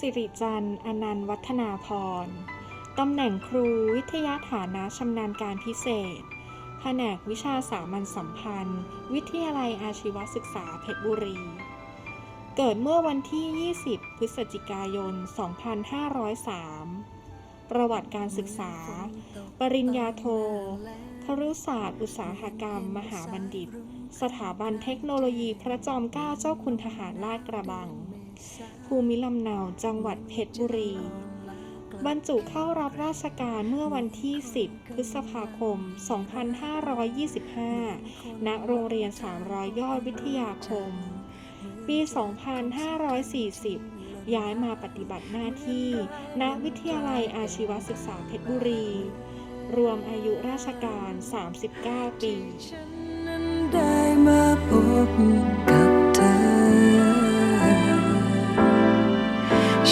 สิริจันทร์อนันต์วัฒนาพร ตำแหน่งครูวิทยาฐานะชำนาญการพิเศษ แผนกวิชาสามัญสัมพันธ์ วิทยาลัยอาชีวศึกษาเพชรบุรี เกิดเมื่อวันที่ 20 พฤศจิกายน 2503 ประวัติการศึกษา ปริญญาโทครุศาสตร์ อุตสาหกรรม มหาบัณฑิต สถาบันเทคโนโลยีพระจอมเกล้าเจ้าคุณทหารลาดกระบัง ภูมิลำเนาจังหวัดเพชรบุรี บรรจุเข้ารับราชการเมื่อวันที่ 10 พฤษภาคม 2525 ณ โรงเรียน 300 ยอดวิทยาคม ปี 2540 ย้ายมาปฏิบัติหน้าที่ ณ วิทยาลัยอาชีวศึกษาเพชรบุรี รวมอายุราชการ 39 ปีฉันนั้นได้มาพบ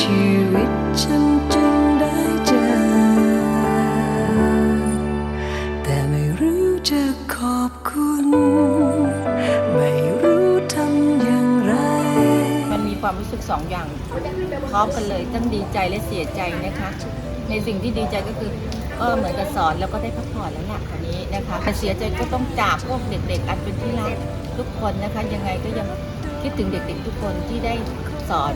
ชีวิตฉันจึงได้เจอ แต่ไม่รู้จะขอบคุณ ไม่รู้ทำอย่างไร มันมีความรู้สึกสองอย่างพร้อมกันเลยทั้งดีใจและเสียใจนะคะ ในสิ่งที่ดีใจก็คือก็เหมือนกับสอนแล้วก็ได้พักผ่อนแล้วล่ะคราวนี้นะคะแต่เสียใจก็ต้องจากพวกเด็ก ๆ อันเป็นที่รักทุกคนนะคะ ยังไงก็ยังคิดถึงเด็ก ๆ ทุกคนที่ได้สอน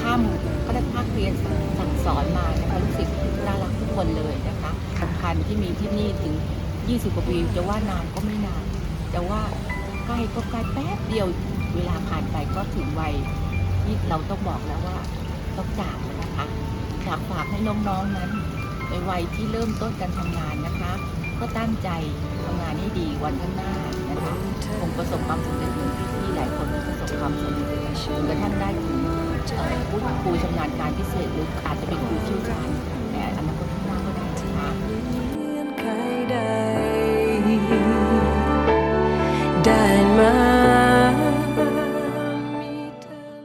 พร่ำก็ได้ภาคเรียนสั่งสอนมานะคะรู้สึกน่ารักทุกคนเลยนะคะสำคัญที่มีที่นี่ถึง 20 กว่าปีจะว่านานก็ไม่นานแต่ว่าใกล้ก็ใกล้แป๊บเดียวเวลาผ่านไปก็ถึงวัยที่เราต้องบอกแล้วว่าต้องจากแล้วนะคะอยากฝากให้น้องๆนั้นในวัยที่เริ่มต้นการทำงานนะคะ ก็ตั้งใจทำงานให้ดีวันข้างหน้านะคะคงประสบความสำเร็จเหมือนพี่ๆหลายคนที่ประสบความสำเร็จจนกระทั่งได้ถึงเอ่อผู้ ครูชำนาญการพิเศษหรืออาจจะเป็นครูชี่ยวชาญต่อันนั้นข้างหน่าก็ได้นะคะได้